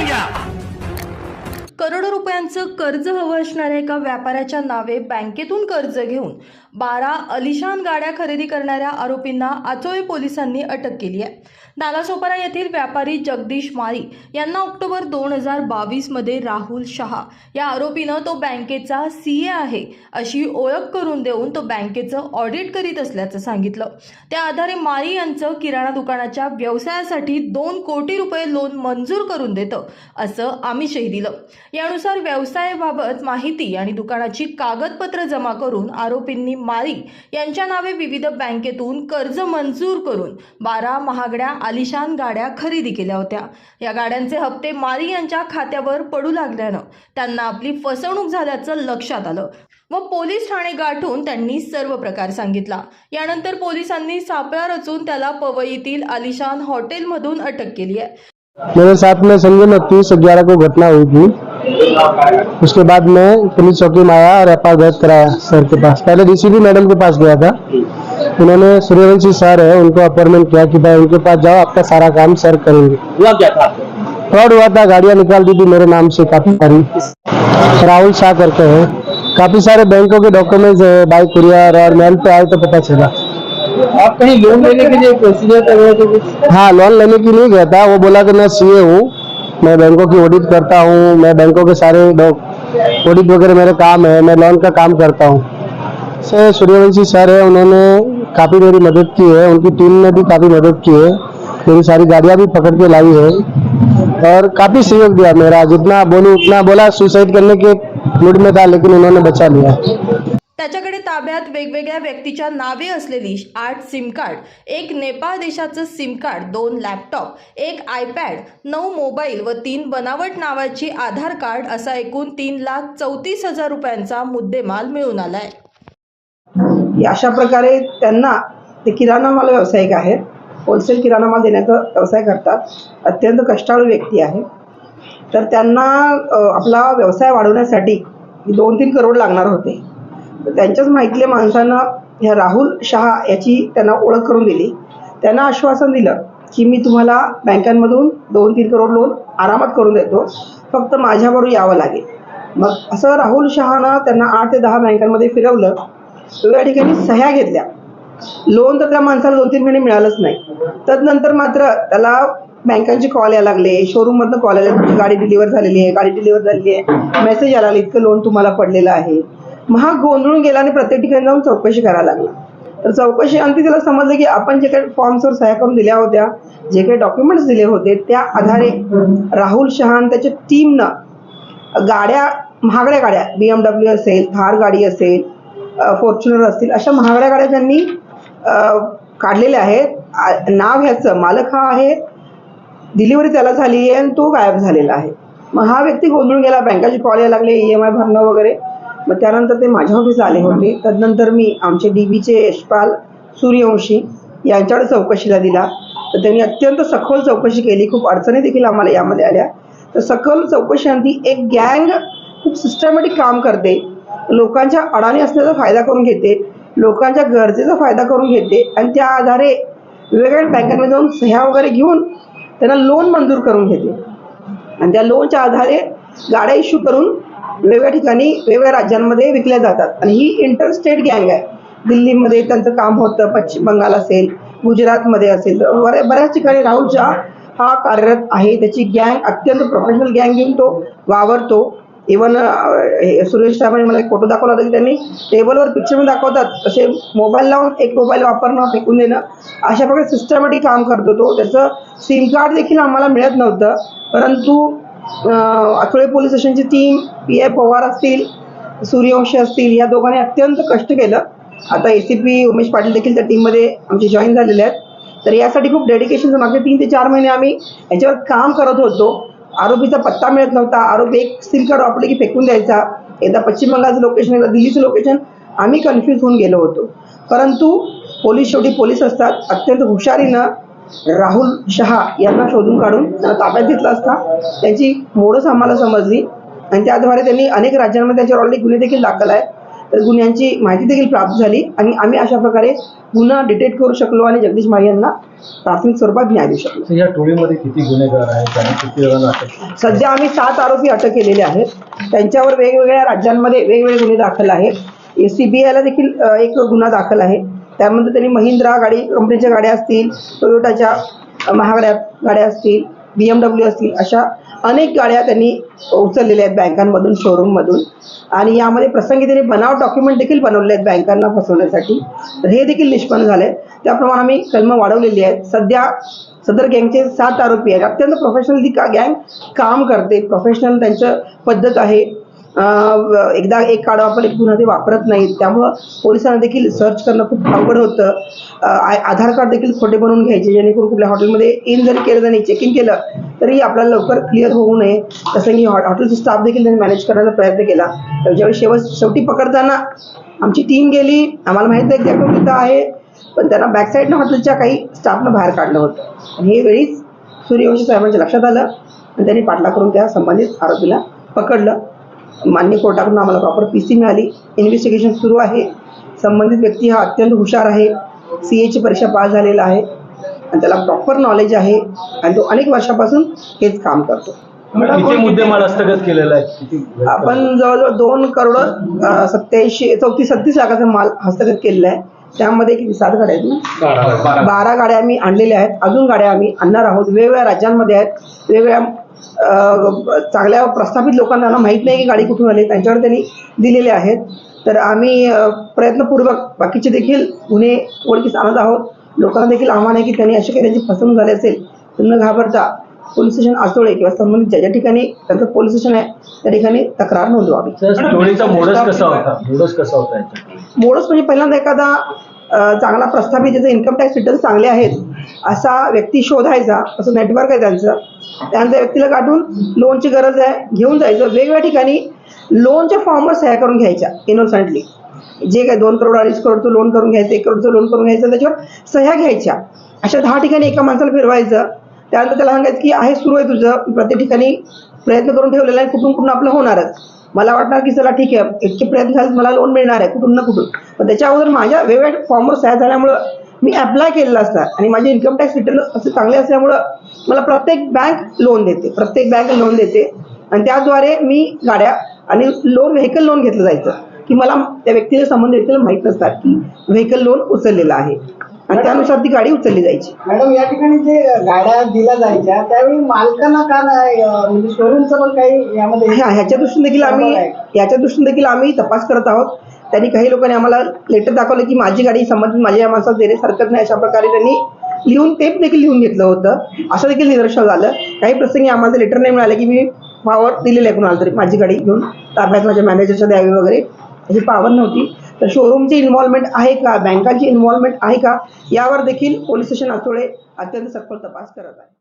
Hallelujah. करोडो रुपयांचं कर्ज हवं असणाऱ्या एका व्यापाऱ्याच्या नावे बँकेतून कर्ज घेऊन बारा अलिशान गाड्या खरेदी करणाऱ्या आरोपींना आचोळे पोलिसांनी अटक केली आहे. नालासोपारा येथील व्यापारी जगदीश माळी यांना ऑक्टोबर दोन हजार बावीसमध्ये राहुल शहा या आरोपीनं तो बँकेचा सी ए आहे अशी ओळख करून देऊन तो बँकेचं ऑडिट करीत असल्याचं सांगितलं. त्या आधारे माळी यांचं किराणा दुकानाच्या व्यवसायासाठी दोन कोटी रुपये लोन मंजूर करून देतं असं आमिषही दिलं. यानुसार व्यवसायाबाबत माहिती आणि दुकानाची कागदपत्र जमा करून आरोपींनी माळी यांच्या नावे विविध बँकेतून कर्ज मंजूर करून बारा महागड्या आलिशान गाड्या खरेदी केल्या होत्या. या गाड्यांचे हप्ते माळी यांच्या खात्यावर पडू लागल्यानं त्यांना आपली फसवणूक झाल्याचं लक्षात आलं. व पोलीस ठाणे गाठून त्यांनी सर्व प्रकार सांगितला. यानंतर पोलिसांनी सापळा रचून त्याला पवईतील आलिशान हॉटेलमधून अटक केली आहे. मेरे साथ में संजय नतीस ग्यारह को घटना हुई थी। उसके बाद मैं पुलिस चौकी में आया और एफ़ दर्ज कराया सर के पास। पहले डीसीपी मैडम के पास गया था। उन्होंने सूर्यवंशी सर है उनको अपॉइंटमेंट किया कि भाई उनके पास जाओ आपका सारा काम सर करेंगे। हुआ क्या था? फ्रॉड हुआ था गाड़ियाँ निकाल दी थी मेरे नाम से काफ़ी सारी। राहुल शाह करके है। काफ़ी सारे बैंकों के डॉक्यूमेंट्स है बाइक कुरियर और मेल पे आए तो पता चला। आप कहीं लोन लेने के लिए प्रोसीजर कर रहे थे हाँ लोन लेने के लिए गया था। वो बोला कि मैं सीए हूँ। मैं बैंकों की ऑडिट करता हूँ, मैं बैंकों के सारे ऑडिट वगैरह मेरे काम है, मैं लोन का काम करता हूँ। से सूर्यवंशी सर है, उन्होंने काफ़ी मेरी मदद की है, उनकी टीम ने भी काफ़ी मदद की है, मेरी सारी गाड़ियाँ भी पकड़ के लाई है, और काफ़ी सहयोग दिया मेरा, जितना बोलूँ, उतना बोला सुसाइड करने के मूड में था, लेकिन उन्होंने बचा लिया। त्याच्याकडे ताब्यात वेगवेगळ्या व्यक्तीच्या नावे असलेली आठ सिम कार्ड एक नेपाळ देशाचं सिम कार्ड दोन लॅपटॉप एक आयपॅड नऊ मोबाईल व तीन बनावट नावाची आधार कार्ड असा एकूण तीन लाख चौतीस हजार रुपयांचा मुद्देमाल मिळून आलाय. अशा प्रकारे त्यांना ते किराणा माल व्यावसायिक आहेत. होलसेल किराणा माल देण्याचा व्यवसाय करतात. अत्यंत कष्टाळू व्यक्ती आहे. तर त्यांना आपला व्यवसाय वाढवण्यासाठी दोन तीन करोड लागणार होते. तर त्यांच्याच माहितीतल्या माणसानं ह्या राहुल शहा याची त्यांना ओळख करून दिली. त्यांना आश्वासन दिलं की मी तुम्हाला बँकांमधून दोन तीन करोड लोन आरामात करून देतो. फक्त माझ्याबरोबर यावं लागेल. मग असं राहुल शहानं त्यांना आठ ते दहा बँकांमध्ये फिरवलं. वेगळ्या ठिकाणी सह्या घेतल्या. लोन तर त्या माणसाला दोन तीन महिने मिळालंच नाही. तदनंतर मात्र त्याला बँकांचे कॉल यायला लागले. शोरूममधनं कॉल यायला तुमची गाडी डिलिव्हर झालेली आहे गाडी डिलिव्हर झालेली आहे. मेसेज यायला लागले इतकं लोन तुम्हाला पडलेलं आहे. महाग गोंधळून गेला आणि प्रत्येक ठिकाणी जाऊन चौकशी करायला लागला. तर चौकशी अंती त्याला समजलं की आपण जे काही फॉर्म्सवर सह्या करून दिल्या होत्या जे काही डॉक्युमेंट्स दिले होते त्या आधारे राहुल शहा आणि त्याच्या टीमनं गाड्या महागड्या गाड्या बी एम डब्ल्यू असेल थार गाडी असेल फॉर्च्युनर असतील अशा महागड्या गाड्या त्यांनी काढलेल्या आहेत. नाव ह्याचं मालक हा आहे डिलिव्हरी त्याला झाली आहे आणि तो गायब झालेला आहे. मग हा व्यक्ती गोंधळून गेला बँकाचे कॉल यायला लागले ई एम आय भरणं वगैरे. मग त्यानंतर ते माझ्या ऑफिस आले होते. तदनंतर मी आमचे डी बीचे यशपाल सूर्यवंशी यांच्याकडे चौकशीला दिला. तर त्यांनी अत्यंत सखोल चौकशी केली. खूप अडचणी देखील आम्हाला यामध्ये आल्या. तर सखोल चौकशीअंती एक गँग खूप सिस्टमॅटिक काम करते. लोकांच्या अडाणी असण्याचा फायदा करून घेते. लोकांच्या गरजेचा फायदा करून घेते. आणि त्या आधारे वेगवेगळ्या बँकांमध्ये जाऊन सह्या वगैरे घेऊन त्यांना लोन मंजूर करून घेते. आणि त्या लोनच्या आधारे गाड्या इश्यू करून वेगवेगळ्या ठिकाणी वेगवेगळ्या राज्यांमध्ये विकल्या जातात. आणि ही इंटरस्टेट गँग आहे. दिल्लीमध्ये त्यांचं काम होतं पश्चिम बंगाल असेल गुजरातमध्ये असेल तर बऱ्या बऱ्याच ठिकाणी राहुल शाह हा कार्यरत आहे. त्याची गँग अत्यंत प्रोफेशनल गँग घेऊन तो वावरतो. इवन सुरेश साहेबांनी मला एक फोटो दाखवला होता की त्यांनी टेबलवर पिक्चर दाखवतात. तसे मोबाईल लावून एक मोबाईल वापरणं फेकून देणं अशा प्रकारे सिस्टमॅटिक काम करतो तो. त्याचं सिम कार्ड देखील आम्हाला मिळत नव्हतं. परंतु अं, पोलीस स्टेशनची टीम पी आय पवार असतील सूर्यवंशी असतील या दोघांनी अत्यंत कष्ट केलं. आता A C P Umesh Patil देखील त्या टीममध्ये आमचे जॉईन झालेले आहेत. तर यासाठी खूप डेडिकेशन मागचे. तीन ते चार महिने आम्ही याच्यावर काम करत होतो. आरोपीचा पत्ता मिळत नव्हता. आरोपी एक सिम कार्ड वापरले की फेकून द्यायचा. एकदा पश्चिम बंगालचं लोकेशन एकदा दिल्लीचं लोकेशन आम्ही कन्फ्यूज होऊन गेलो होतो. परंतु पोलीस शेवटी पोलीस असतात. अत्यंत हुशारीनं राहुल शहा यांना शोधून काढून त्यांना ताब्यात घेतला असता त्यांची मोडच आम्हाला समजली. आणि त्याद्वारे त्यांनी अनेक राज्यांमध्ये त्यांच्यावर ऑलरेडी गुन्हे देखील दाखल आहे तर गुन्ह्यांची माहिती देखील प्राप्त झाली आणि आम्ही अशा प्रकारे गुन्हा डिटेक्ट करू शकलो आणि जगदीश माळी यांना प्राथमिक स्वरूपात न्याय देऊ शकलो. या टोळीमध्ये किती गुन्हेगार आहेत? किती? सध्या आम्ही सात आरोपी अटक केलेले आहेत. त्यांच्यावर वेगवेगळ्या राज्यांमध्ये वेगवेगळे गुन्हे दाखल आहेत. सी बी आयला देखील एक गुन्हा दाखल आहे. त्यामध्ये त्यांनी महिंद्रा गाडी कंपनीच्या गाड्या असतील टोयोटाच्या महागड्या गाड्या असतील बी एम डब्ल्यू असतील अशा अनेक गाड्या त्यांनी उचललेल्या आहेत बँकांमधून शोरूममधून आणि यामध्ये प्रसंगी त्यांनी बनाव डॉक्युमेंट देखील बनवले आहेत बँकांना फसवण्यासाठी. तर हे देखील निष्पन्न झाले त्याप्रमाणे आम्ही कलमं वाढवलेली आहेत. सध्या सदर गँगचे सात आरोपी आहेत. अत्यंत प्रोफेशनल ती का गँग काम करते. प्रोफेशनल त्यांचं पद्धत आहे. एकदा एक कार्ड वापरले की पुन्हा ते वापरत नाहीत. त्यामुळं पोलिसांना देखील सर्च करणं खूप अवघड होतं. आधार कार्ड देखील खोटे बनवून घ्यायचे जेणेकरून कुठल्या हॉटेलमध्ये इन जरी केलं त्यांनी चेक इन केलं तरी आपल्याला लवकर क्लिअर होऊ नये. तसं की हॉ- हॉटेलचा स्टाफ देखील त्यांनी मॅनेज करण्याचा प्रयत्न केला. तर ज्यावेळी शेवट शेवटी पकडताना आमची टीम गेली. आम्हाला माहीत नाही एक्झॅक्ट तिथं आहे पण त्यांना बॅकसाईडनं हॉटेलच्या काही स्टाफनं बाहेर काढलं होतं. आणि हे वेळीच सूर्यवंशी साहेबांच्या लक्षात आलं आणि त्यांनी पाठला करून त्या संबंधित आरोपीला पकडलं. मान्य कोर्टाकडून आम्हाला प्रॉपर पी सी मिळाली. इन्व्हेस्टिगेशन सुरू आहे. संबंधित व्यक्ती हा अत्यंत हुशार आहे. सी एची परीक्षा पास झालेला आहे. आणि त्याला प्रॉपर नॉलेज आहे. आणि तो अनेक वर्षापासून हेच काम करतो. किती मुद्देमाल हस्तगत केलेला आहे आपण जवळजवळ दोन करोड सत्याऐंशी चौतीस सत्तीस लाखाचा माल हस्तगत केलेला आहे. त्यामध्ये किती सात गाड्या आहेत ना? बारा गाड्या आम्ही आणलेल्या आहेत. अजून गाड्या आम्ही आणणार आहोत. वेगवेगळ्या राज्यांमध्ये आहेत. वेगवेगळ्या चांगल्या प्रस्थापित लोकांना ना माहीत नाही की गाडी कुठून आली त्यांच्यावर त्यांनी दिलेले आहेत. तर आम्ही प्रयत्नपूर्वक बाकीचे देखील गुन्हे ओळखीस आणत आहोत. लोकांना देखील आव्हान आहे की त्यांनी अशी काही त्यांची फसवणूक झाली असेल तर न घाबरता पोलीस स्टेशन आसोळे किंवा संबंधित ज्या ज्या ठिकाणी त्यांचं पोलीस स्टेशन आहे त्या ठिकाणी तक्रार नोंदवावी. मोडस कसा होता? मोडस म्हणजे पहिल्यांदा एखादा चांगला प्रस्थापित ज्याचे इन्कम टॅक्स रिटर्न चांगले आहेत असा व्यक्ती शोधायचा असं नेटवर्क आहे त्यांचं. त्यानंतर व्यक्तीला काढून लोनची गरज आहे घेऊन जायचं वेगवेगळ्या ठिकाणी लोनच्या फॉर्मवर सह्या करून घ्यायच्या इनोसंटली जे काय दोन करोड अडीच करोडचं लोन करून घ्यायचं एक करोडचं लोन करून घ्यायचं त्याच्यावर सह्या घ्यायच्या. अशा दहा ठिकाणी एका माणसाला फिरवायचं त्यानंतर त्याला सांगायचं की आहे सुरू आहे तुझं. प्रत्येक ठिकाणी प्रयत्न करून ठेवलेला आहे कुठून कुठून आपलं होणारच. मला वाटणार की चला ठीक आहे इतके प्रयत्न झाले मला लोन मिळणार आहे कुठून ना कुठून. पण त्याच्या अगोदर माझ्या वेगवेगळ्या फॉर्मवर सह्या झाल्यामुळं मी अप्लाय केलेला असता आणि माझे इन्कम टॅक्स रिटर्न असे चांगले असल्यामुळं मला प्रत्येक बँक लोन देते प्रत्येक बँक लोन देते. आणि त्याद्वारे मी गाड्या आणि लोन व्हेकल लोन घेतलं जायचं. की मला त्या व्यक्तीच्या संबंध व्यक्तीला माहीत नसतात की व्हेकल लोन उचललेलं आहे. आणि त्यानुसार ती गाडी उचलली जायची. मॅडम या ठिकाणी जे गाड्या दिल्या जायच्या त्यावेळी मालकांना का नाही म्हणजे शोरूमचं पण काही यामध्ये ह्या ह्याच्या दृष्टीने देखील आम्ही याच्या दृष्टीने देखील आम्ही तपास करत आहोत. त्यांनी काही लोकांनी आम्हाला लेटर दाखवलं की माझी गाडी संबंधित माझ्या या माणसाला देण्यास हरकत नाही अशा प्रकारे त्यांनी लिहून टेप देखील लिहून घेतलं होतं. असं देखील निदर्शन झालं. काही प्रसंगी आम्हाला लेटर नाही मिळाले की मी पावर दिलेलं आहे कुणाला तरी माझी गाडी घेऊन ताब्यात माझ्या मॅनेजरच्या द्यावी वगैरे. ही पावर नव्हती. तर शोरूमची इन्व्हॉल्वमेंट आहे का? बँकांची इन्व्हॉल्वमेंट आहे का? यावर देखील पोलीस स्टेशन आठवडे अत्यंत सखोल तपास करत आहे